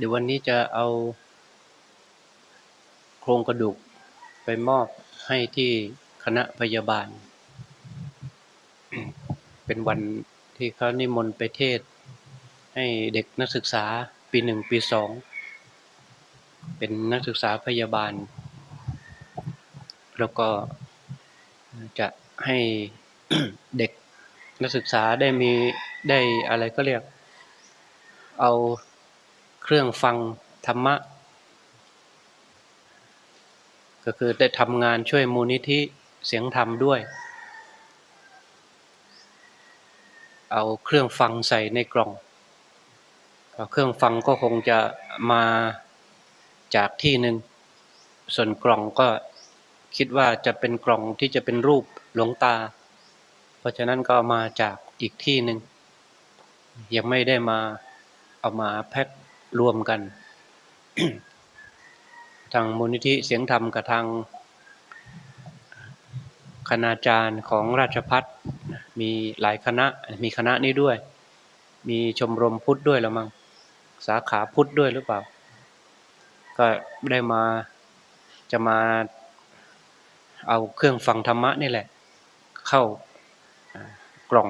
เดี๋ยววันนี้จะเอาโครงกระดูกไปมอบให้ที่คณะพยาบาล เป็นวันที่เขานิมนต์ไปเทศ ให้เด็กนักศึกษาปีหนึ่งปีสอง เป็นนักศึกษาพยาบาล แล้วก็จะให้เด็กนักศึกษาได้มีได้อะไรก็เรียก เอา เครื่องฟังธรรมะ ก็คือได้ทำงานช่วยมูลนิธิเสียงธรรมด้วย เอาเครื่องฟังใส่ในกล่อง เครื่องฟังก็คงจะมาจากที่หนึ่ง ส่วนกล่องก็คิดว่าจะเป็นกล่องที่จะเป็นรูปหลวงตา เพราะฉะนั้นก็มาจากอีกที่หนึ่ง ยังไม่ได้มาเอามาแพ็ค รวมกัน ทางมูลนิธิเสียงธรรมกับทางคณาจารย์ของราชพัฒมีหลายคณะมีคณะนี้ด้วย มีชมรมพุทธด้วยแล้วมั้งสาขาพุทธด้วยหรือเปล่า ก็ได้มาจะมาเอาเครื่องฟังธรรมะนี่แหละ เข้ากล่อง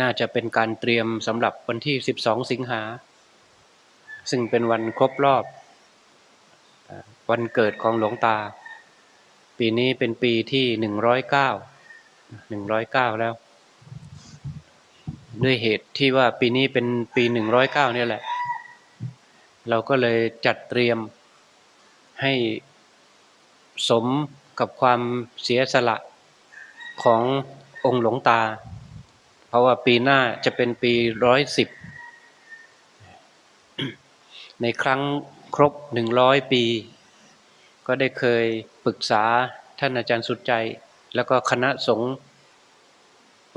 น่าจะเป็นการเตรียมสำหรับวันที่ 12 สิงหา ซึ่งเป็นวันครบรอบ วันเกิดของหลวงตา ปีนี้เป็นปีที่109 109แล้ว ด้วยเหตุที่ว่าปีนี้เป็นปี109เนี่ยแหละ เราก็เลยจัดเตรียมให้สมกับความเสียสละขององค์หลวงตา เพราะว่าปีหน้าจะเป็นปีร้อยสิบ ในครั้งครบหนึ่งร้อยปี ก็ได้เคยปรึกษาท่านอาจารย์สุดใจ แล้วก็คณะสงฆ์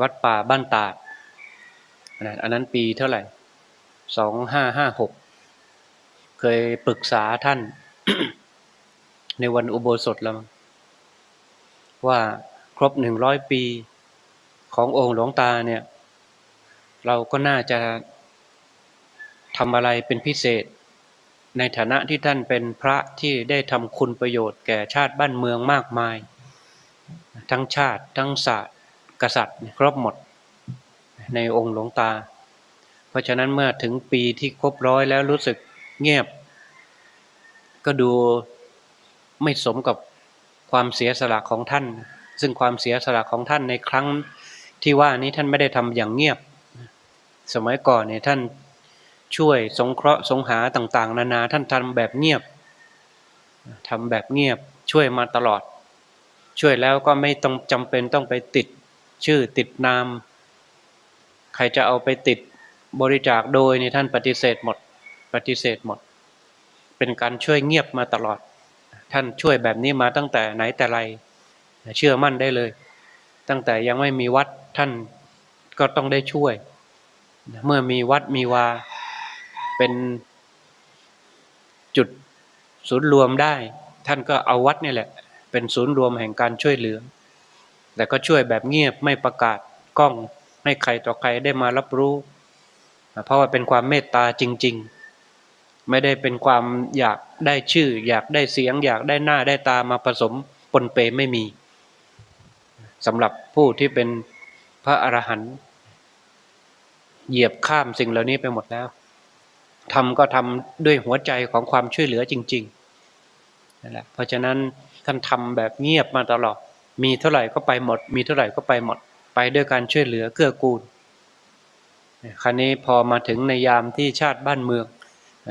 วัดป่าบ้านตาดอันนั้นปีเท่าไหร่สองห้าห้าหกเคยปรึกษาท่าน ในวันอุโบสถแล้วว่าครบหนึ่งร้อยปีขององค์หลวงตาเนี่ย เราก็น่าจะทำอะไรเป็นพิเศษ ในฐานะที่ท่านเป็นพระที่ได้ทำคุณประโยชน์แก่ชาติบ้านเมืองมากมาย ทั้งชาติทั้งศาสตร์ กษัตริย์ครบหมดในองค์หลวงตา เพราะฉะนั้นเมื่อถึงปีที่ครบร้อยแล้วรู้สึกเงียบ ก็ดูไม่สมกับความเสียสละของท่าน ซึ่งความเสียสละของท่านในครั้งที่ว่านี้ท่านไม่ได้ทำอย่างเงียบ สมัยก่อนเนี่ยท่าน ช่วยสงเคราะห์สงหาต่าง ๆ นานาท่านทำแบบเงียบทำแบบเงียบช่วยมาตลอด ช่วยแล้วก็ไม่ต้องจำเป็นต้องไปติดชื่อติดนาม ใครจะเอาไปติดบริจาคโดยในท่านปฏิเสธหมด ปฏิเสธหมด เป็นการช่วยเงียบมาตลอด ท่านช่วยแบบนี้มาตั้งแต่ไหนแต่ไร เชื่อมั่นได้เลย ตั้งแต่ยังไม่มีวัดท่านก็ต้องได้ช่วย เมื่อมีวัดมีวา เป็นจุดศูนย์รวมได้ ท่านก็เอาวัดนี่แหละ เป็นศูนย์รวมแห่งการช่วยเหลือ แต่ก็ช่วยแบบเงียบไม่ประกาศกล้องให้ใครต่อใครได้มารับรู้ เพราะว่าเป็นความเมตตาจริง ๆ ไม่ได้เป็นความอยากได้ชื่อ อยากได้เสียง อยากได้หน้าได้ตามาผสมปนเปไม่มีสำหรับผู้ที่เป็นพระอรหันต์เหยียบข้ามสิ่งเหล่านี้ไปหมดแล้ว ทำก็ทำด้วยหัวใจของความช่วยเหลือจริงๆนั่นแหละเพราะฉะนั้นท่านทำแบบเงียบมาตลอด มีเท่าไหร่ก็ไปหมด มีเท่าไหร่ก็ไปหมด ไปด้วยการช่วยเหลือเกื้อกูลครั้นี้พอมาถึงในยามที่ชาติบ้านเมือง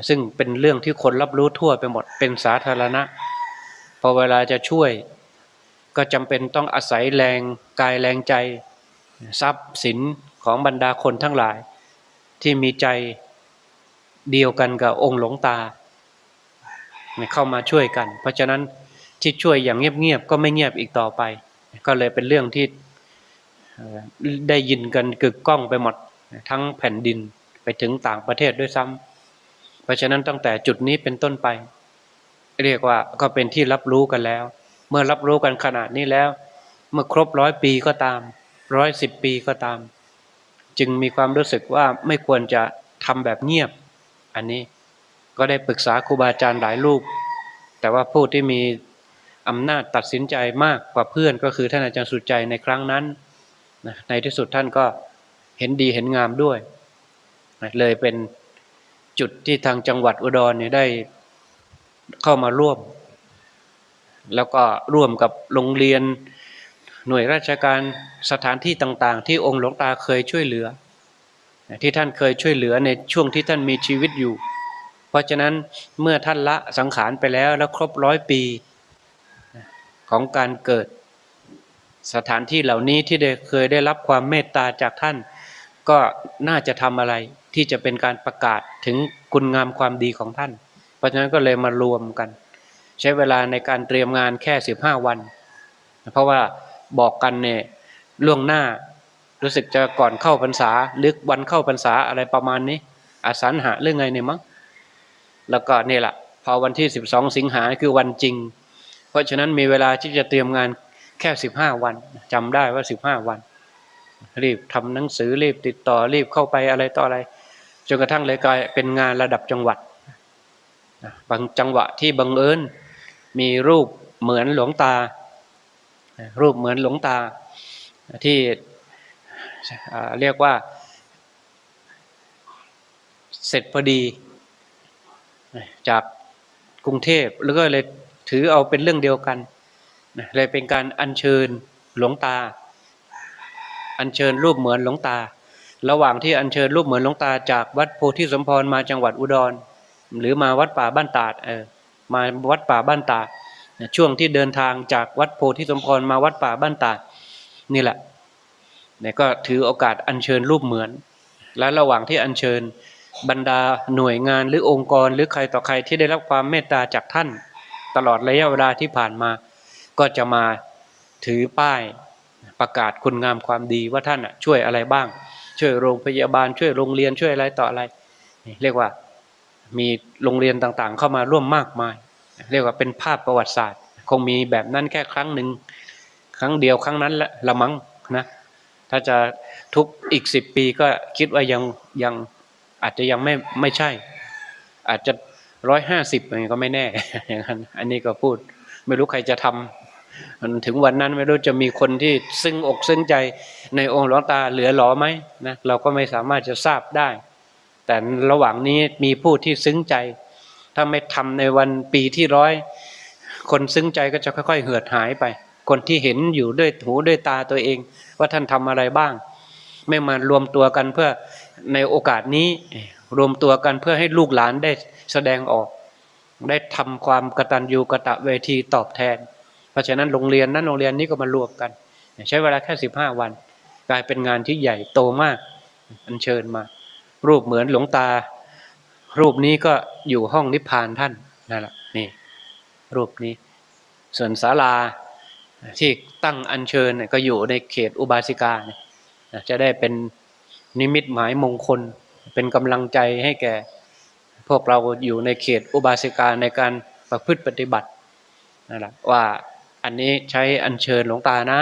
ซึ่งเป็นเรื่องที่คนรับรู้ทั่วไปหมด เป็นสาธารณะ พอเวลาจะช่วย ก็จำเป็นต้องอาศัยแรงกายแรงใจ ทรัพย์สินของบรรดาคนทั้งหลาย ที่มีใจ เดียวกันกับองค์หลวงตาเข้ามาช่วยกัน เพราะฉะนั้นที่ช่วยอย่างเงียบๆก็ไม่เงียบอีกต่อไป ก็เลยเป็นเรื่องที่ได้ยินกันกึกก้องไปหมดทั้งแผ่นดินไปถึงต่างประเทศด้วยซ้ำเพราะฉะนั้นตั้งแต่จุดนี้เป็นต้นไป เรียกว่าก็เป็นที่รับรู้กันแล้ว เมื่อรับรู้กันขนาดนี้แล้ว เมื่อครบร้อยปีก็ตามร้อยสิบปีก็ตาม จึงมีความรู้สึกว่าไม่ควรจะทำแบบเงียบ อันนี้ก็ได้ปรึกษาครูบาอาจารย์หลายรูป แต่ว่าผู้ที่มีอำนาจตัดสินใจมากกว่าเพื่อนก็คือท่านอาจารย์สุดใจในครั้งนั้นนะในที่สุดท่านก็เห็นดีเห็นงามด้วยนะเลยเป็นจุดที่ทางจังหวัดอุดรเนี่ยได้เข้ามาร่วม แล้วก็ร่วมกับโรงเรียนหน่วยราชการสถานที่ต่างๆ ที่องค์หลวงตาเคยช่วยเหลือ ที่ท่านเคยช่วยเหลือในช่วงที่ท่านมีชีวิตอยู่ เพราะฉะนั้นเมื่อท่านละสังขารไปแล้วแล้วครบร้อยปีของการเกิด สถานที่เหล่านี้ที่ได้เคยได้รับความเมตตาจากท่าน ก็น่าจะทำอะไรที่จะเป็นการประกาศถึงคุณงามความดีของท่าน เพราะฉะนั้นก็เลยมารวมกัน ใช้เวลาในการเตรียมงานแค่ 15 วัน เพราะว่าบอกกันเนี่ยล่วงหน้า รู้สึกจะก่อนเข้าพรรษาหรือวันเข้าพรรษาอะไรประมาณนี้อสันหาเรื่องไงเนี่ยมั้งแล้วก็นี่แหละพอวันที่ 12 สิงหาคือวันจริง เพราะฉะนั้นมีเวลาที่จะเตรียมงานแค่ 15 วันจำได้ว่า 15 วัน รีบทำหนังสือรีบติดต่อรีบเข้าไปอะไรต่ออะไรจนกระทั่งเลยกลายเป็นงานระดับจังหวัดบางจังหวะที่บังเอิญมีรูปเหมือนหลวงตา รูปเหมือนหลวงตาที่ เรียกว่า เสร็จพอดี จากกรุงเทพแล้วก็เลยถือเอาเป็นเรื่องเดียวกันเลยเป็นการอัญเชิญหลวงตา อัญเชิญรูปเหมือนหลวงตา ระหว่างที่อัญเชิญรูปเหมือนหลวงตา จากวัดโพธิสมพรมาจังหวัดอุดร หรือมาวัดป่าบ้านตาดเออมาวัดป่าบ้านตาดช่วงที่เดินทางจากวัดโพธิสมพรมาวัดป่าบ้านตาดนี่แหละ เนี่ยก็ถือโอกาสอัญเชิญรูปเหมือน และระหว่างที่อัญเชิญบรรดาหน่วยงานหรือองค์กรหรือใครต่อใครที่ได้รับความเมตตาจากท่าน ตลอดระยะเวลาที่ผ่านมา ก็จะมาถือป้ายประกาศคุณงามความดีว่าท่านช่วยอะไรบ้าง ช่วยโรงพยาบาลช่วยโรงเรียนช่วยอะไรต่ออะไร เรียกว่ามีโรงเรียนต่างๆ เข้ามาร่วมมากมาย เรียกว่าเป็นภาพประวัติศาสตร์ คงมีแบบนั้นแค่ครั้งหนึ่งครั้งเดียวครั้งนั้นละละมั้งนะ ถ้าจะทุกอีกสิบปีก็คิดว่ายังยังอาจจะยังไม่ไม่ใช่ อาจจะร้อยห้าสิบอะไรก็ไม่แน่อย่างนั้นอันนี้ก็พูด ไม่รู้ใครจะทำถึงวันนั้นไม่รู้จะมีคนที่ซึ้งอกซึ้งใจในองค์หลวงตาเหลือหลอไหมนะเราก็ไม่สามารถจะทราบได้ แต่ระหว่างนี้มีผู้ที่ซึ้งใจ ถ้าไม่ทำในวันปีที่ร้อยคนซึ้งใจก็จะค่อย ๆ เหือดหายไป คนที่เห็นอยู่ด้วยหูด้วยตาตัวเอง ว่าท่านทำอะไรบ้าง ไม่มารวมตัวกันเพื่อในโอกาสนี้รวมตัวกันเพื่อให้ลูกหลานได้แสดงออก ได้ทำความกตัญญูกะตะเวทีตอบแทน เพราะฉะนั้นโรงเรียนนั้นโรงเรียนนี้ก็มารวมกัน ใช้เวลาแค่สิบห้าวัน กลายเป็นงานที่ใหญ่โตมากอัญเชิญมา รูปเหมือนหลวงตา รูปนี้ก็อยู่ห้องนิพพานท่านนั่นแหละนี่รูปนี้ ส่วนศาลา ที่ตั้งอัญเชิญก็อยู่ในเขตอุบาสิกาจะได้เป็นนิมิตหมายมงคล เป็นกำลังใจให้แก่ พวกเราอยู่ในเขตอุบาสิกาในการประพฤติปฏิบัตินั่นแหละว่าอันนี้ใช้อัญเชิญหลวงตานะ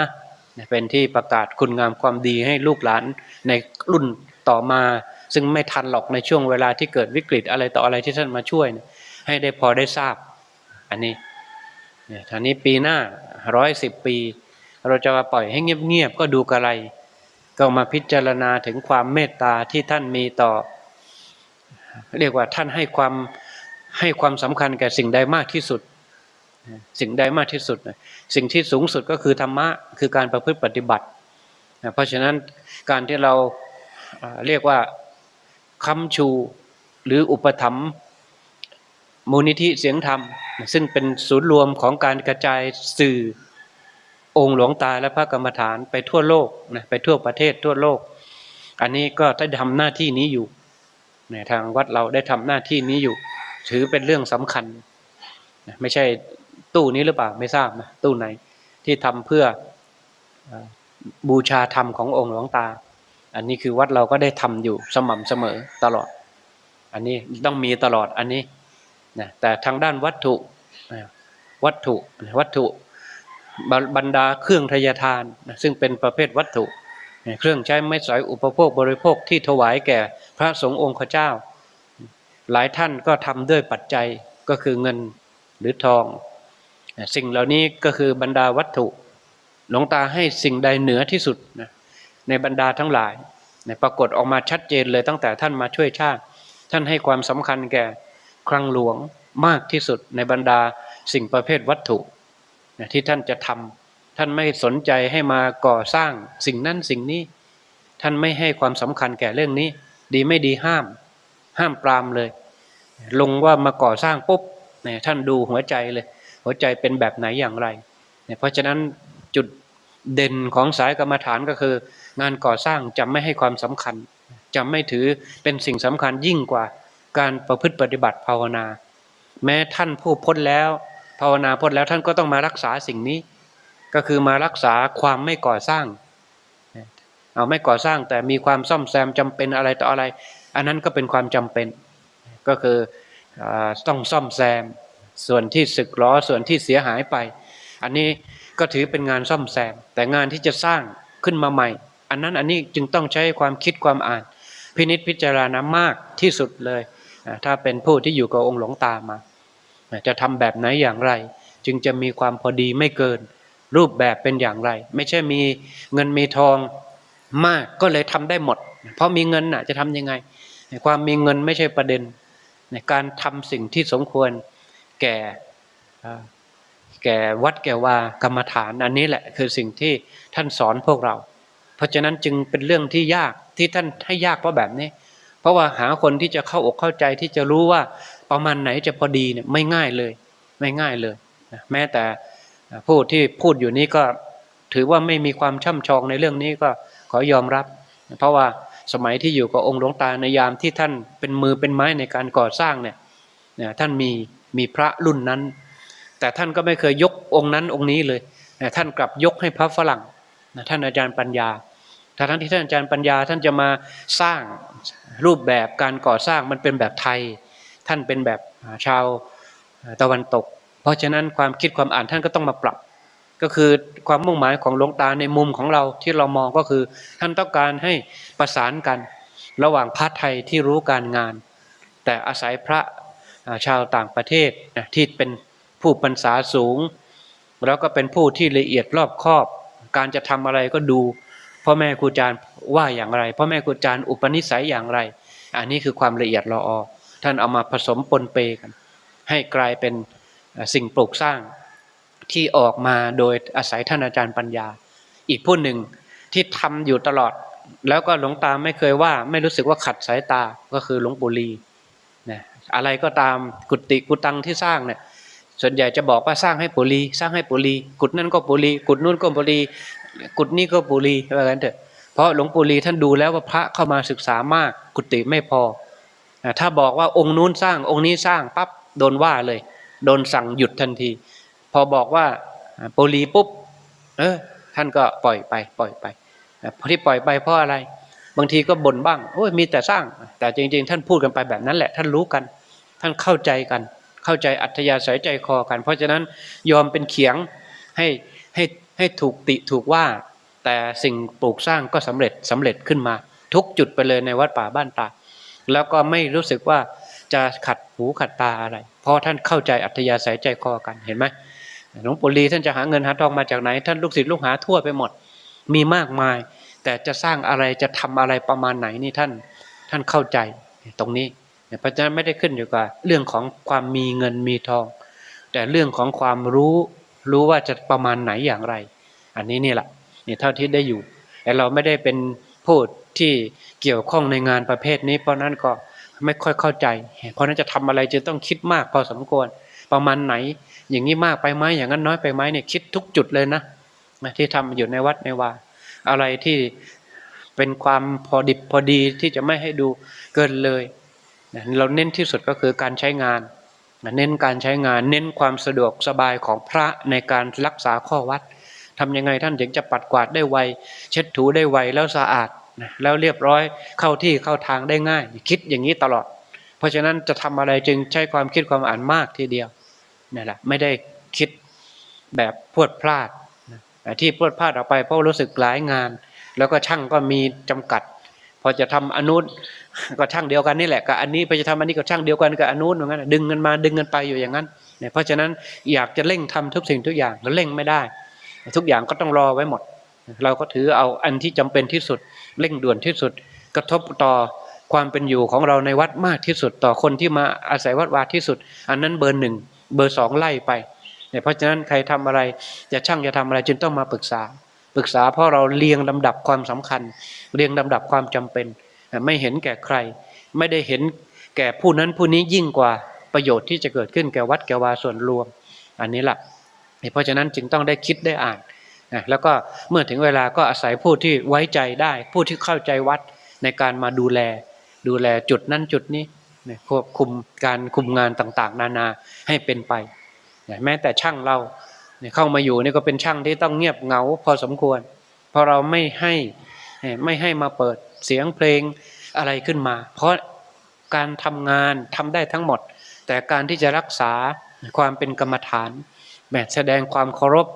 เป็นที่ประกาศคุณงามความดีให้ลูกหลานในรุ่นต่อมา ซึ่งไม่ทันหรอกในช่วงเวลาที่เกิดวิกฤตอะไรต่ออะไรที่ท่านมาช่วย ให้ได้พอได้ทราบ อันนี้เนี่ยท่านี้ปีหน้า ร้อยสิบปี เราจะมาปล่อยให้เงียบๆก็ดูกระไร ก็มาพิจารณาถึงความเมตตาที่ท่านมีต่อ เรียกว่าท่านให้ความให้ความสำคัญแก่สิ่งใดมากที่สุด สิ่งใดมากที่สุด สิ่งที่สูงสุดก็คือธรรมะคือการประพฤติปฏิบัติ เพราะฉะนั้นการที่เราเรียกว่าคำชูหรืออุปถัมภ์ มูลนิธิเสียงธรรม ซึ่งเป็นศูนย์รวมของการกระจายสื่อองค์หลวงตาและพระกรรมฐานไปทั่วโลกนะไปทั่วประเทศทั่วโลก อันนี้ก็ได้ทำหน้าที่นี้อยู่ในทางวัดเราได้ทำหน้าที่นี้อยู่ ถือเป็นเรื่องสำคัญนะไม่ใช่ตู้นี้หรือเปล่าไม่ทราบนะตู้ไหนที่ทำเพื่อบูชาธรรมขององค์หลวงตา อันนี้คือวัดเราก็ได้ทำอยู่สม่ำเสมอตลอด อันนี้ต้องมีตลอดอันนี้ นะแต่ทางด้านวัตถุวัตถุวัตถุบรรดาเครื่องทยทานนะซึ่งเป็นประเภทวัตถุ เครื่องใช้ไม้สอยอุปโภคบริโภคที่ถวายแก่พระสงฆ์องค์ขเจ้า หลายท่านก็ทำด้วยปัจจัยก็คือเงินหรือทอง สิ่งเหล่านี้ก็คือบรรดาวัตถุ หลวงตาให้สิ่งใดเหนือที่สุดนะในบรรดาทั้งหลายนะปรากฏออกมาชัดเจนเลยตั้งแต่ท่านมาช่วยชาติ ท่านให้ความสำคัญแก่ คลังหลวงมากที่สุดในบรรดาสิ่งประเภทวัตถุที่ท่านจะทำท่านไม่สนใจให้มาก่อสร้างสิ่งนั้นสิ่งนี้ ท่านไม่ให้ความสำคัญแก่เรื่องนี้ ดีไม่ดีห้าม ห้ามปรามเลย ลงว่ามาก่อสร้างปุ๊บเนี่ยท่านดูหัวใจเลย หัวใจเป็นแบบไหนอย่างไรเนี่ยเพราะฉะนั้นจุดเด่นของสายกรรมฐานก็คือ งานก่อสร้างจะไม่ให้ความสำคัญจะไม่ถือเป็นสิ่งสำคัญยิ่งกว่า การประพฤติปฏิบัติภาวนา แม้ท่านผู้พ้นแล้วภาวนาพ้นแล้วท่านก็ต้องมารักษาสิ่งนี้ ก็คือมารักษาความไม่ก่อสร้าง เอาไม่ก่อสร้างแต่มีความซ่อมแซมจำเป็นอะไรต่ออะไร อันนั้นก็เป็นความจำเป็น ก็คืออต้องซ่อมแซมส่วนที่สึกหรอส่วนที่เสียหายไป อันนี้ก็ถือเป็นงานซ่อมแซม แต่งานที่จะสร้างขึ้นมาใหม่ อันนั้นอันนี้จึงต้องใช้ความคิดความอ่าน พินิษพิจารณามากที่สุดเลย ถ้าเป็นผู้ที่อยู่กับองค์หลวงตามาจะทำแบบไหนอย่างไร จึงจะมีความพอดีไม่เกิน รูปแบบเป็นอย่างไร ไม่ใช่มีเงินมีทองมากก็เลยทำได้หมด เพราะมีเงินน่ะจะทำยังไง ความมีเงินไม่ใช่ประเด็นในการทำสิ่งที่สมควรแก่แก่วัดแก่วากรรมฐานอันนี้แหละคือสิ่งที่ท่านสอนพวกเรา เพราะฉะนั้นจึงเป็นเรื่องที่ยากที่ท่านให้ยากเพราะแบบนี้ เพราะว่าหาคนที่จะเข้าอกเข้าใจที่จะรู้ว่าประมาณไหนจะพอดีเนี่ยไม่ง่ายเลย ไม่ง่ายเลยนะแม้แต่ผู้ที่พูดอยู่นี้ก็ถือว่าไม่มีความช่ำชองในเรื่องนี้ก็ขอยอมรับ เพราะว่าสมัยที่อยู่กับองค์หลวงตาในยามที่ท่านเป็นมือเป็นไม้ในการก่อสร้างเนี่ยท่านมีมีพระรุ่นนั้น แต่ท่านก็ไม่เคยยกองค์นั้นองค์นี้เลย ท่านกลับยกให้พระฝรั่งท่านอาจารย์ปัญญา ถ้าทั้งที่ท่านอาจารย์ปัญญาท่านจะมาสร้างรูปแบบการก่อสร้างมันเป็นแบบไทย ท่านเป็นแบบชาวตะวันตก เพราะฉะนั้นความคิดความอ่านท่านก็ต้องมาปรับ ก็คือความมุ่งหมายของหลวงตาในมุมของเราที่เรามองก็คือ ท่านต้องการให้ประสานกันระหว่างพระไทยที่รู้การงาน แต่อาศัยพระชาวต่างประเทศนะที่เป็นผู้ปัญษาสูง แล้วก็เป็นผู้ที่ละเอียดรอบคอบ การจะทำอะไรก็ดู พ่อแม่ครูอาจารย์ว่าอย่างไร พ่อแม่ครูอาจารย์อุปนิสัยอย่างไร อันนี้คือความละเอียดละออท่านเอามาผสมปนเปกัน ให้กลายเป็นสิ่งปลูกสร้างที่ออกมาโดยอาศัยท่านอาจารย์ปัญญา อีกผู้หนึ่งที่ทำอยู่ตลอด แล้วก็หลวงตาไม่เคยว่า ไม่รู้สึกว่าขัดสายตาก็คือหลวงปู่ลีนะอะไรก็ตามกุฏิกุตังที่สร้างเนี่ยส่วนใหญ่จะบอกว่าสร้างให้ปุรี สร้างให้ปุรี กุฏนั่นก็ปุรี กุฏนู่นก็ปุรี กุฏนี่ก็ปุรีว่ากันเถอะเพราะหลวงปู่ลีท่านดูแล้วว่าพระเข้ามาศึกษามาก กุฏิไม่พอ ถ้าบอกว่าองค์นู้นสร้างองค์นี้สร้างปั๊บโดนว่าเลย โดนสั่งหยุดทันที พอบอกว่าปุรีปุ๊บเออท่านก็ปล่อยไปปล่อยไปพอที่ปล่อยไปเพราะอะไร บางทีก็บ่นบ้างโอ้ยมีแต่สร้าง แต่จริง ๆ ท่านพูดกันไปแบบนั้นแหละ ท่านรู้กัน ท่านเข้าใจกัน เข้าใจอัธยาศัยใจคอกัน เพราะฉะนั้นยอมเป็นเขียงให้ให้ ให้ถูกติถูกว่า แต่สิ่งปลูกสร้างก็สำเร็จสำเร็จขึ้นมา ทุกจุดไปเลยในวัดป่าบ้านตาแล้วก็ไม่รู้สึกว่าจะขัดหูขัดตาอะไร เพราะท่านเข้าใจอัธยาศัยใจคอกันเห็นไหมหลวงปู่ลีท่านจะหาเงินหาทองมาจากไหน ท่านลูกศิษย์ลูกหาทั่วไปหมด มีมากมาย แต่จะสร้างอะไรจะทำอะไรประมาณไหนนี่ท่านท่านเข้าใจตรงนี้เพราะฉะนั้นไม่ได้ขึ้นอยู่กับเรื่องของความมีเงินมีทอง แต่เรื่องของความรู้รู้ว่าจะประมาณไหนอย่างไร อันนี้นี่แหละนี่เท่าที่ได้อยู่ แต่เราไม่ได้เป็นผู้ที่เกี่ยวข้องในงานประเภทนี้ เพราะนั้นก็ไม่ค่อยเข้าใจ เพราะนั้นจะทำอะไรจะต้องคิดมากพอสมควร ประมาณไหน อย่างนี้มากไปไหมอย่างนั้นน้อยไปไหมเนี่ยคิดทุกจุดเลยนะที่ทำอยู่ในวัดในวาอะไรที่เป็นความพอดิบพอดีที่จะไม่ให้ดูเกินเลยเราเน้นที่สุดก็คือการใช้งาน เน้นการใช้งาน เน้นความสะดวกสบายของพระในการรักษาข้อวัด ทำยังไงท่านถึงจะปัดกวาดได้ไว เช็ดถูได้ไวแล้วสะอาดนะแล้วเรียบร้อยเข้าที่เข้าทางได้ง่าย คิดอย่างนี้ตลอด เพราะฉะนั้นจะทำอะไรจึงใช้ความคิดความอ่านมากทีเดียวนี่แหละไม่ได้คิดแบบพวดพลาดที่พวดพลาดออกไปเพราะรู้สึกหลายงาน แล้วก็ช่างก็มีจำกัด พอจะทำอนุก็ช่างเดียวกันนี่แหละกับอันนี้พอจะทำอันนี้ก็ช่างเดียวกันกับอนุนเหมือนกันดึงกันมาดึงกันไปอยู่อย่างนั้นเนี่ยเพราะฉะนั้นอยากจะเร่งทำทุกสิ่งทุกอย่างก็เร่งไม่ได้ ทุกอย่างก็ต้องรอไว้หมด เราก็ถือเอาอันที่จำเป็นที่สุดเร่งด่วนที่สุด กระทบต่อความเป็นอยู่ของเราในวัดมากที่สุดต่อคนที่มาอาศัยวัดวาที่สุด อันนั้นเบอร์หนึ่งเบอร์สองไล่ไปเนี่ยเพราะฉะนั้นใครทำอะไรจะช่างจะทำอะไรจึงต้องมาปรึกษา ปรึกษาเพราะเราเรียงลำดับความสำคัญ เรียงลำดับความจำเป็น ไม่เห็นแก่ใคร ไม่ได้เห็นแก่ผู้นั้นผู้นี้ยิ่งกว่าประโยชน์ที่จะเกิดขึ้นแก่วัดแก่วาส่วนรวม อันนี้แหละ เพราะฉะนั้นจึงต้องได้คิดได้อ่านนะแล้วก็เมื่อถึงเวลาก็อาศัยผู้ที่ไว้ใจได้ ผู้ที่เข้าใจวัดในการมาดูแล ดูแลจุดนั้นจุดนี้นะควบคุมการคุมงานต่างๆ นานาให้เป็นไปนะแม้แต่ช่างเราเนี่ยเข้ามาอยู่นี่ก็เป็นช่างที่ต้องเงียบเหงาพอสมควร เพราะเราไม่ให้ไม่ให้มาเปิดเสียงเพลงอะไรขึ้นมา เพราะการทำงานทำได้ทั้งหมด แต่การที่จะรักษาความเป็นกรรมฐาน แม้แสดงความเคารพ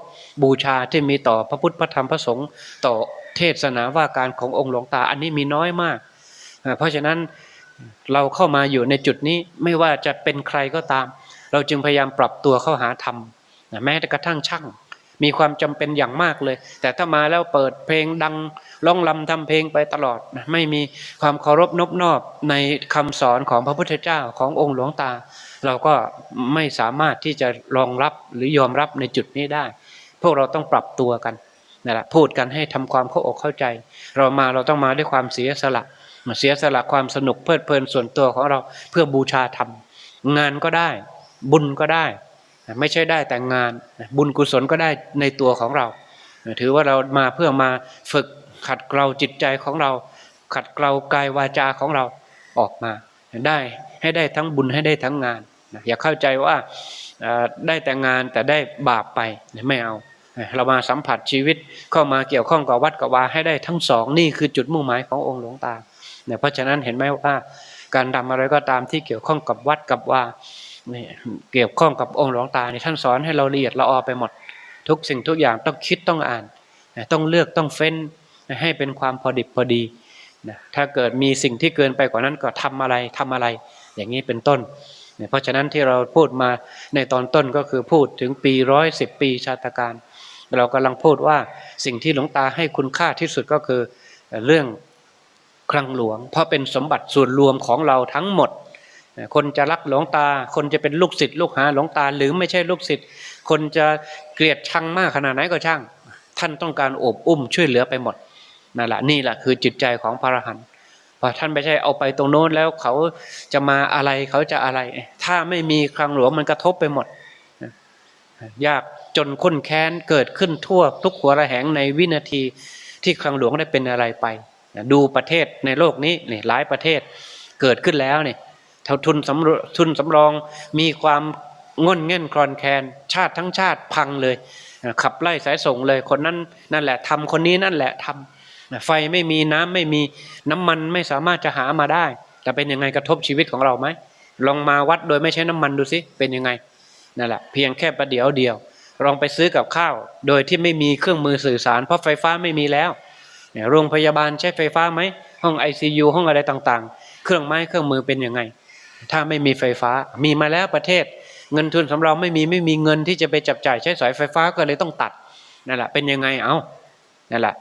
บูชาที่มีต่อพระพุทธพระธรรมพระสงฆ์ต่อเทศนาว่าการขององค์หลวงตาอันนี้มีน้อยมาก เพราะฉะนั้นเราเข้ามาอยู่ในจุดนี้ไม่ว่าจะเป็นใครก็ตาม เราจึงพยายามปรับตัวเข้าหาธรรมแม้แต่กระทั่งช่าง มีความจำเป็นอย่างมากเลย แต่ถ้ามาแล้วเปิดเพลงดังร้องลำทำเพลงไปตลอด ไม่มีความเคารพนบนอบในคำสอนของพระพุทธเจ้าขององค์หลวงตา เราก็ไม่สามารถที่จะรองรับหรือยอมรับในจุดนี้ได้ พวกเราต้องปรับตัวกันนั่นแหละพูดกันให้ทำความเข้าอกเข้าใจ เรามาเราต้องมาด้วยความเสียสละเสียสละความสนุกเพลิดเพลินส่วนตัวของเราเพื่อบูชาธรรม งานก็ได้ บุญก็ได้ ไม่ใช่ได้แต่งานบุญกุศลก็ได้ในตัวของเรา ถือว่าเรามาเพื่อมาฝึกขัดเกลาจิตใจของเรา ขัดเกลากายวาจาของเราออกมาได้ ให้ได้ทั้งบุญให้ได้ทั้งงานอย่าเข้าใจว่าได้แต่งานแต่ได้บาปไปไม่เอา เรามาสัมผัสชีวิตเข้ามาเกี่ยวข้องกับวัดกับวาให้ได้ทั้งสองนี่คือจุดมุ่งหมายขององค์หลวงตาเนี่ยเพราะฉะนั้นเห็นไหมว่าการทำอะไรก็ตามที่เกี่ยวข้องกับวัดกับว่าเกี่ยวข้องกับองค์หลวงตานี่ท่านสอนให้เราละเอียดละออไปหมด ทุกสิ่งทุกอย่างต้องคิดต้องอ่าน ต้องเลือกต้องเฟ้นให้เป็นความพอดิบพอดีถ้าเกิดมีสิ่งที่เกินไปกว่านั้นก็ทำอะไรทำอะไร อย่างนี้เป็นต้น เพราะฉะนั้นที่เราพูดมาในตอนต้นก็คือพูดถึงปีร้อยสิบปีชาตการ เรากำลังพูดว่าสิ่งที่หลวงตาให้คุณค่าที่สุดก็คือเรื่องคลังหลวง เพราะเป็นสมบัติส่วนรวมของเราทั้งหมด คนจะรักหลวงตา คนจะเป็นลูกศิษย์ลูกหาหลวงตา หรือไม่ใช่ลูกศิษย์คนจะเกลียดชังมากขนาดไหนก็ช่าง ท่านต้องการโอบอุ้มช่วยเหลือไปหมดนั่นแหละนี่แหละคือจิตใจของพระอรหันต์ ท่านไม่ใช่เอาไปตรงโน้นแล้วเขาจะมาอะไรเขาจะอะไร ถ้าไม่มีคลังหลวงมันกระทบไปหมด ยากจนค้นแค้นเกิดขึ้นทั่วทุกหัวระแหงในวินาทีที่คลังหลวงได้เป็นอะไรไป ดูประเทศในโลกนี้นี่หลายประเทศเกิดขึ้นแล้วเนี่ยเท่าทุนสำทุนสำรองมีความง่นเง่นคลอนแคลนชาติทั้งชาติพังเลย ขับไล่สายส่งเลยคนนั้นนั่นแหละทำคนนี้นั่นแหละทำ ไฟไม่มีน้ำไม่มีน้ำมันไม่สามารถจะหามาได้ แต่เป็นยังไงกระทบชีวิตของเราไหมลองมาวัดโดยไม่ใช้น้ำมันดูสิเป็นยังไงนั่นแหละเพียงแค่ประเดี๋ยวเดียวลองไปซื้อกับข้าว โดยที่ไม่มีเครื่องมือสื่อสาร เพราะไฟฟ้าไม่มีแล้วโรงพยาบาลใช้ไฟฟ้าไหมห้อง ICU ห้องอะไรต่างๆ เครื่องไม้เครื่องมือเป็นยังไง ถ้าไม่มีไฟฟ้ามีมาแล้วประเทศ เงินทุนสำรองไม่มีไม่มีเงินที่จะไปจับจ่ายใช้สายไฟฟ้าก็เลยต้องตัดนั่นแหละเป็นยังไงเอานั่นแหละ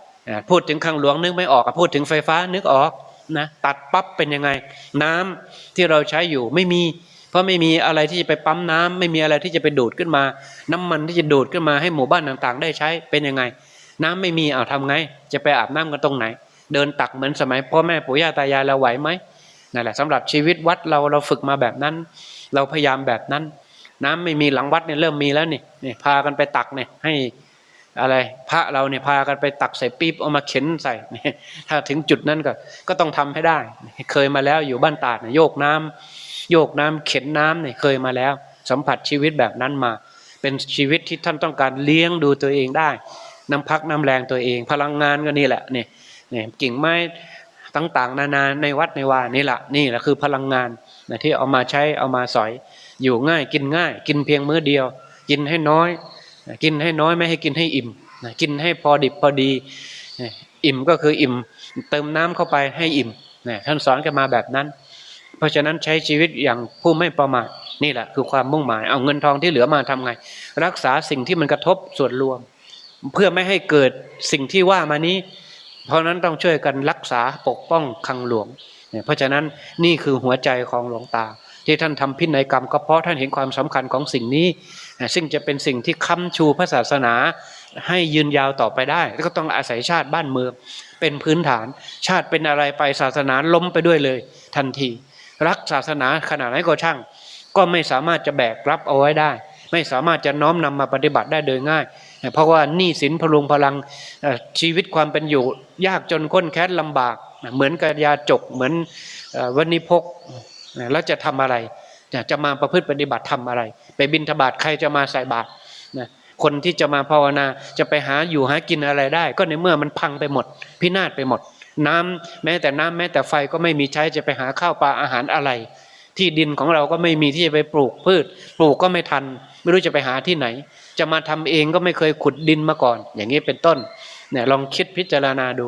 พูดถึงคลังหลวงนึกไม่ออกพูดถึงไฟฟ้านึกออกนะตัดปั๊บเป็นยังไง น้ำที่เราใช้อยู่ไม่มี เพราะไม่มีอะไรที่จะไปปั๊มน้ำไม่มีอะไรที่จะไปดูดขึ้นมา น้ำมันที่จะดูดขึ้นมาให้หมู่บ้านต่างๆ ได้ใช้เป็นยังไง น้ำไม่มีเอาทำไง จะไปอาบน้ำกันตรงไหน เดินตักเหมือนสมัยพ่อแม่ปู่ย่าตายายเราไหวไหมนั่นแหละสำหรับชีวิตวัดเราเราฝึกมาแบบนั้น เราพยายามแบบนั้น น้ำไม่มีหลังวัดเนี่ยเริ่มมีแล้วนี่นี่พากันไปตักเนี่ยให้ อะไรพระเราเนี่ยพากันไปตักใส่ปี๊บเอามาเข็นใส่ถ้าถึงจุดนั้นก็ก็ต้องทำให้ได้ เคยมาแล้วอยู่บ้านตาดโยกน้ำโยกน้ำเข็นน้ำเนี่ยเคยมาแล้ว สัมผัสชีวิตแบบนั้นมา เป็นชีวิตที่ท่านต้องการเลี้ยงดูตัวเองได้ น้ำพักน้ำแรงตัวเอง พลังงานก็นี่แหละเนี่ยเนี่ยกิ่งไม้ต่างๆ นานาในวัดในวานี่แหละนี่แหละคือพลังงานนะที่เอามาใช้เอามาสอย อยู่ง่ายกินง่าย กินเพียงมื้อเดียว กินให้น้อย กินให้น้อยไม่ให้กินให้อิ่มกินให้พอดิบพอดี อิ่มก็คืออิ่ม เติมน้ำเข้าไปให้อิ่มท่านสอนกันมาแบบนั้น เพราะฉะนั้นใช้ชีวิตอย่างผู้ไม่ประมาทนี่แหละคือความมุ่งหมาย เอาเงินทองที่เหลือมาทำไง รักษาสิ่งที่มันกระทบส่วนรวม เพื่อไม่ให้เกิดสิ่งที่ว่ามานี้ เพราะนั้นต้องช่วยกันรักษาปกป้องคังหลวง เพราะฉะนั้นนี่คือหัวใจของหลวงตา ที่ท่านทำพินัยกรรมก็เพราะท่านเห็นความสำคัญของสิ่งนี้ ซึ่งจะเป็นสิ่งที่ค้ำชูพระศาสนา ให้ยืนยาวต่อไปได้ แล้วก็ต้องอาศัยชาติบ้านเมืองเป็นพื้นฐาน ชาติเป็นอะไรไปศาสนาล้มไปด้วยเลย ทันที รักศาสนาขนาดไหนก็ช่าง ก็ไม่สามารถจะแบกรับเอาไว้ได้ ไม่สามารถจะน้อมนำมาปฏิบัติได้โดยง่าย เพราะว่านี้สินพลุงพลังชีวิตความเป็นอยู่ ยากจนข้นแค้นลำบาก เหมือนกับยาจกเหมือนวันนิพก แล้วจะทำอะไรจะมาประพฤติปฏิบัติทำอะไร ไปบินทบาทใครจะมาใส่บาตรนะคนที่จะมาภาวนาจะไปหาอยู่หากินอะไรได้ ก็ในเมื่อมันพังไปหมด พินาศไปหมด น้ำแม้แต่น้ำแม้แต่ไฟก็ไม่มีใช้จะไปหาข้าวปลาอาหารอะไร ที่ดินของเราก็ไม่มีที่จะไปปลูกพืช ปลูกก็ไม่ทัน ไม่รู้จะไปหาที่ไหน จะมาทำเองก็ไม่เคยขุดดินมาก่อน อย่างนี้เป็นต้นเนี่ยลองคิดพิจารณาดู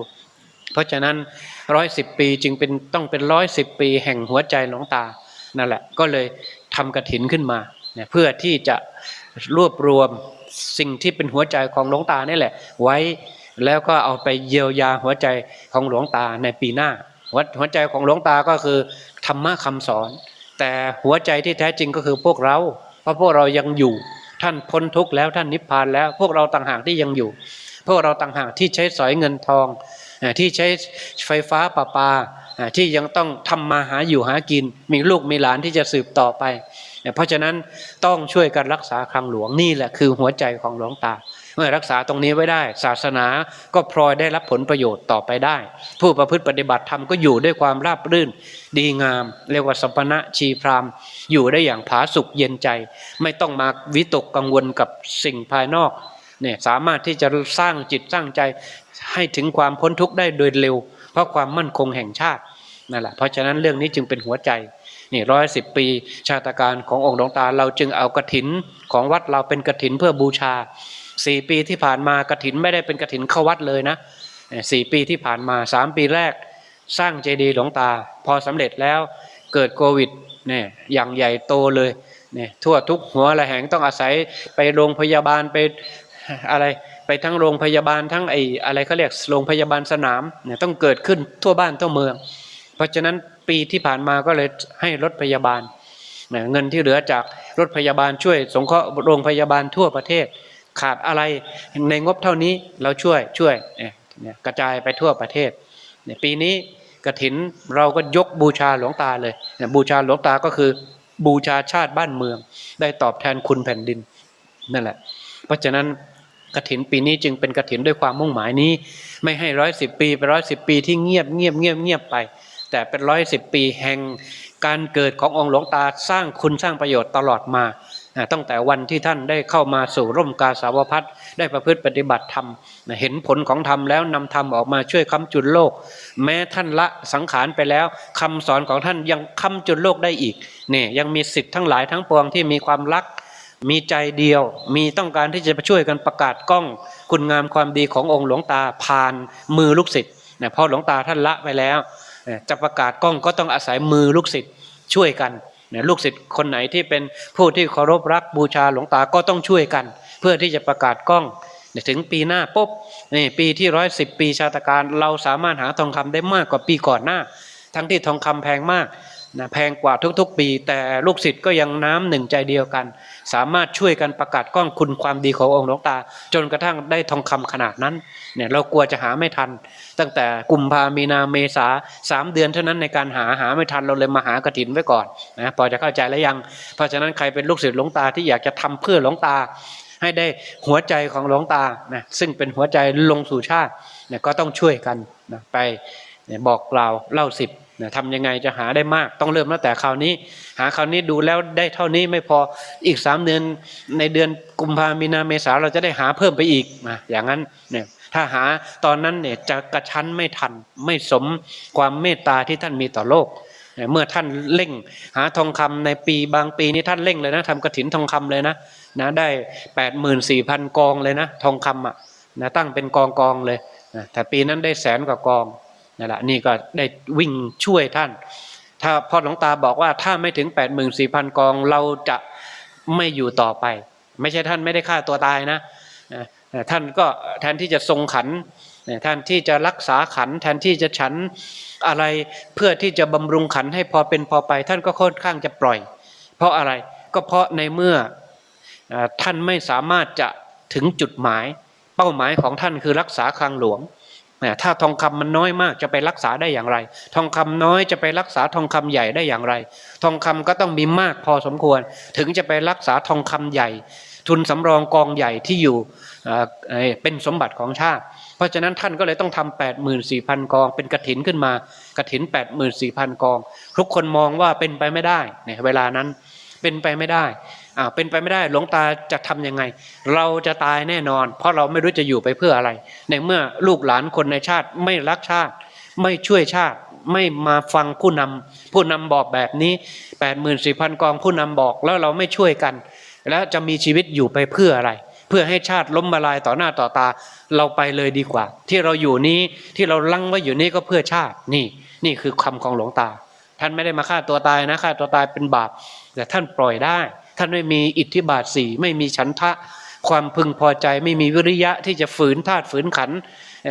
เพราะฉะนั้น ร้อยสิบปีจึงเป็นต้องเป็นร้อยสิบปีแห่งหัวใจหลวงตานั่นแหละก็เลยทำกระถินขึ้นมาเนี่ยเพื่อที่จะรวบรวมสิ่งที่เป็นหัวใจของหลวงตานี่แหละ ไว้แล้วก็เอาไปเยียวยาหัวใจของหลวงตาในปีหน้าหัวหัวใจของหลวงตาก็คือธรรมะคำสอน แต่หัวใจที่แท้จริงก็คือพวกเรา เพราะพวกเรายังอยู่ ท่านพ้นทุกข์แล้วท่านนิพพานแล้ว พวกเราต่างหากที่ยังอยู่ พวกเราต่างหากที่ใช้สอยเงินทอง ที่ใช้ไฟฟ้าประปาอ่าที่ยังต้องทำมาหาอยู่หากิน มีลูกมีหลานที่จะสืบต่อไป เพราะฉะนั้นต้องช่วยกันรักษาคลังหลวงนี่แหละคือหัวใจของหลวงตา เมื่อรักษาตรงนี้ไว้ได้ ศาสนาก็พลอยได้รับผลประโยชน์ต่อไปได้ ผู้ประพฤติปฏิบัติธรรมก็อยู่ด้วยความราบรื่น ดีงาม เรียกว่าสัมปณะชีพรามอยู่ได้อย่างผาสุกเย็นใจ ไม่ต้องมาวิตกกังวลกับสิ่งภายนอกเนี่ยสามารถที่จะสร้างจิตสร้างใจ ให้ถึงความพ้นทุกข์ได้โดยเร็ว เพราะความมั่นคงแห่งชาตินั่นแหละเพราะฉะนั้นเรื่องนี้จึงเป็นหัวใจนี่ร้อยสิบปี ชาตการขององค์หลวงตาเราจึงเอากระถินของวัดเราเป็นกระถินเพื่อบูชาสี่ปีที่ผ่านมากระถินไม่ได้เป็นกระถินเข้าวัดเลยนะสี่ปีที่ผ่านมาสามปีแรก สร้างเจดีย์หลวงตา พอสำเร็จแล้วเกิดโควิดเนี่ยอย่างใหญ่โตเลยเนี่ยทั่วทุกหัวระแหงต้องอาศัยไปโรงพยาบาลไปอะไร ไปทั้งโรงพยาบาลทั้งไอ้อะไรเขาเรียกโรงพยาบาลสนามเนี่ยต้องเกิดขึ้นทั่วบ้านทั่วเมือง เพราะฉะนั้นปีที่ผ่านมาก็เลยให้รถพยาบาลนะเงินที่เหลือจากรถพยาบาลช่วย สงเคราะห์โรงพยาบาลทั่วประเทศ ขาดอะไรในงบเท่านี้เราช่วยช่วยเนี่ยเนี่ยกระจายไปทั่วประเทศเนี่ยปีนี้กระถินเราก็ยกบูชาหลวงตาเลยเนี่ยบูชาหลวงตาก็คือบูชาชาติบ้านเมือง ได้ตอบแทนคุณแผ่นดินนั่นแหละ เพราะฉะนั้น กระถินปีนี้จึงเป็นกระถินด้วยความมุ่งหมายนี้ ไม่ให้ร้อยสิบปีไปร้อยสิบปีที่เงียบเงียบเงียบเงียบไป แต่เป็นร้อยสิบปีแห่งการเกิดขององค์หลวงตาสร้างคุณสร้างประโยชน์ตลอดมาตั้งแต่วันที่ท่านได้เข้ามาสู่ร่มกาสาวพัฒน์ได้ประพฤติปฏิบัติธรรมเห็นผลของธรรมแล้วนำธรรมออกมาช่วยค้ำจุนโลก แม้ท่านละสังขารไปแล้วคำสอนของท่านยังค้ำจุนโลกได้อีกเนี่ยยังมีสิทธิ์ทั้งหลายทั้งปวงที่มีความรัก มีใจเดียว มีต้องการที่จะช่วยกันประกาศกล้อง คุณงามความดีขององค์หลวงตาผ่านมือลูกศิษย์นะพอหลวงตาท่านละไปแล้ว จะประกาศกล้องก็ต้องอาศัยมือลูกศิษย์ช่วยกันเนี่ยลูกศิษย์คนไหนที่เป็นผู้ที่เคารพรักบูชาหลวงตาก็ต้องช่วยกัน เพื่อที่จะประกาศกล้องถึงปีหน้าปุ๊บนี่ปีที่ร้อยสิบปีชาตการเราสามารถหาทองคำได้มากกว่าปีก่อนหน้า ทั้งที่ทองคำแพงมาก นะแพงกว่าทุกๆ ปี แต่ลูกศิษย์ก็ยังน้ำหนึ่งใจเดียวกัน สามารถช่วยกันประกาศกล้องคุณความดีขององค์หลวงตา จนกระทั่งได้ทองคำขนาดนั้นเนี่ยเรากลัวจะหาไม่ทัน ตั้งแต่กุมภามีนาเมษาสามเดือนเท่านั้นในการหาหาไม่ทันเราเลยมาหากระถินไว้ก่อนนะพอจะเข้าใจแล้วยัง เพราะฉะนั้นใครเป็นลูกศิษย์หลวงตาที่อยากจะทำเพื่อหลวงตา ให้ได้หัวใจของหลวงตานะซึ่งเป็นหัวใจลงสู่ชาติเนี่ยก็ต้องช่วยกันนะไปเนี่ยบอกกล่าวเล่าสิบ นะทำยังไงจะหาได้มากต้องเริ่มตั้งแต่คราวนี้ หาคราวนี้ดูแล้วได้เท่านี้ไม่พออีกสามเดือนในเดือนกุมภามีนาเมษาเราจะได้หาเพิ่มไปอีกนะอย่างนั้นเนี่ยถ้าหาตอนนั้นเนี่ยจะกระชั้นไม่ทันไม่สมความเมตตาที่ท่านมีต่อโลกเมื่อท่านเร่ง หาทองคำในปีบางปีนี้ท่านเร่งเลยนะทำกระถินทองคำเลยนะนะได้แปดหมื่นสี่พันกองเลยนะ ทองคำอะนะตั้งเป็นกองกองเลยนะแต่ปีนั้นได้แสนกว่ากอง นั่นแหละนี่ก็ได้วิ่งช่วยท่าน ถ้าพ่อหลวงตาบอกว่าถ้าไม่ถึง 8 4 0 0 0 กองเราจะไม่อยู่ต่อไป ไม่ใช่ท่านไม่ได้ฆ่าตัวตายนะท่านก็แทนที่จะทรงขันแทนที่จะรักษาขัน แทนที่จะฉันอะไรเพื่อที่จะบำรุงขันให้พอเป็นพอไป ท่านก็ค่อนข้างจะปล่อย เพราะอะไรก็เพราะในเมื่อท่านไม่สามารถจะถึงจุดหมาย เป้าหมายของท่านคือรักษาคลังหลวง ถ้าทองคำมันน้อยมากจะไปรักษาได้อย่างไร ทองคำน้อยจะไปรักษาทองคำใหญ่ได้อย่างไร ทองคำก็ต้องมีมากพอสมควร ถึงจะไปรักษาทองคำใหญ่ ทุนสำรองกองใหญ่ที่อยู่เป็นสมบัติของชาติ เพราะฉะนั้นท่านก็เลยต้องทำแปดหมื่นสี่พันกอง เป็นกระถินขึ้นมากระถินแปดหมื่นสี่พันกอง ทุกคนมองว่าเป็นไปไม่ได้เนี่ยเวลานั้นเป็นไปไม่ได้ อ่าเป็นไปไม่ได้หลวงตาจะทำยังไง เราจะตายแน่นอน เพราะเราไม่รู้จะอยู่ไปเพื่ออะไร ในเมื่อลูกหลานคนในชาติไม่รักชาติ ไม่ช่วยชาติไม่มาฟังผู้นำผู้นำบอกแบบนี้8 4 0 0 0กองผู้นำบอกแล้วเราไม่ช่วยกัน แล้วจะมีชีวิตอยู่ไปเพื่ออะไร เพื่อให้ชาติล้มละลายต่อหน้าต่อตาเราไปเลยดีกว่า ที่เราอยู่นี้ที่เราลังไว้อยู่นี้ก็เพื่อชาตินี่ นี่คือคำของหลวงตา ท่านไม่ได้มาฆ่าตัวตายนะฆ่าตัวตายเป็นบาปแต่ท่านปล่อยได้ ท่านไม่มีอิทธิบาทสี่ไม่มีฉันทะ ความพึงพอใจไม่มีวิริยะที่จะฝืนธาตุฝืนขัน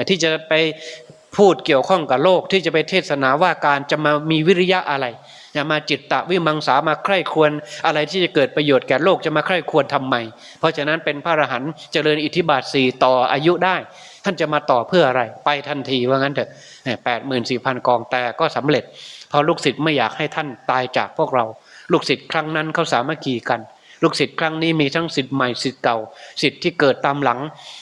ที่จะไปพูดเกี่ยวข้องกับโลกที่จะไปเทศนาว่าการจะมามีวิริยะอะไรจะมาจิตตะวิมังสามาใคร่ควรอะไรที่จะเกิดประโยชน์แก่โลกจะมาใคร่ควรทำไม เพราะฉะนั้นเป็นพระอรหันต์เจริญอิทธิบาทสี่ต่ออายุได้ ท่านจะมาต่อเพื่ออะไร ไปทันทีว่างั้นเถอะแปดหมื่นสี่พันกองแต่ก็สำเร็จ เพราะลูกศิษย์ไม่อยากให้ท่านตายจากพวกเรา ลูกศิษย์ครั้งนั้นเขาสามัคคีกัน ลูกศิษย์ครั้งนี้มีทั้งศิษย์ใหม่ศิษย์เก่าศิษย์ที่เกิดตามหลัง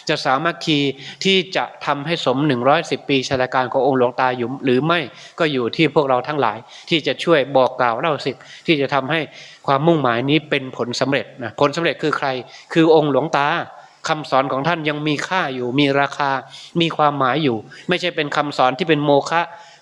จะสามัคคีที่จะทำให้สม 110 ปีชาตการขององค์หลวงตาอยู่หรือไม่ก็อยู่ที่พวกเราทั้งหลาย ที่จะช่วยบอกกล่าวเล่าสิทธิ์ที่จะทำให้ความมุ่งหมายนี้เป็นผลสำเร็จนะผลสำเร็จคือใคร คือองค์หลวงตาคำสอนของท่านยังมีค่าอยู่มีราคา มีความหมายอยู่ ไม่ใช่เป็นคำสอนที่เป็นโมฆะ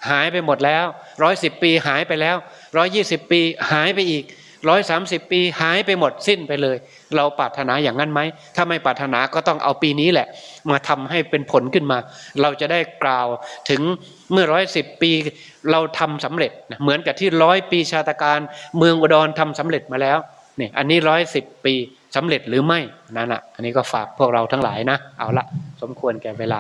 หายไปหมดแล้วร้อยสิบปีหายไปแล้วร้อยี่สิบปีหายไปอีกร้อยสามสิบปีหายไปหมดสิ้นไปเลย เราปรารถนาอย่างนั้นไหม ถ้าไม่ปรารถนาก็ต้องเอาปีนี้แหละ มาทำให้เป็นผลขึ้นมา เราจะได้กล่าวถึงเมื่อร้อยสิบปีเราทำสำเร็จ เหมือนกับที่ร้อยปีชาตการ เมืองอุดรทำสำเร็จมาแล้วเนี่ยอันนี้ร้อยสิบปีสำเร็จหรือไม่นั่นแหละอันนี้ก็ฝากพวกเราทั้งหลายนะ เอาละสมควรแก่เวลา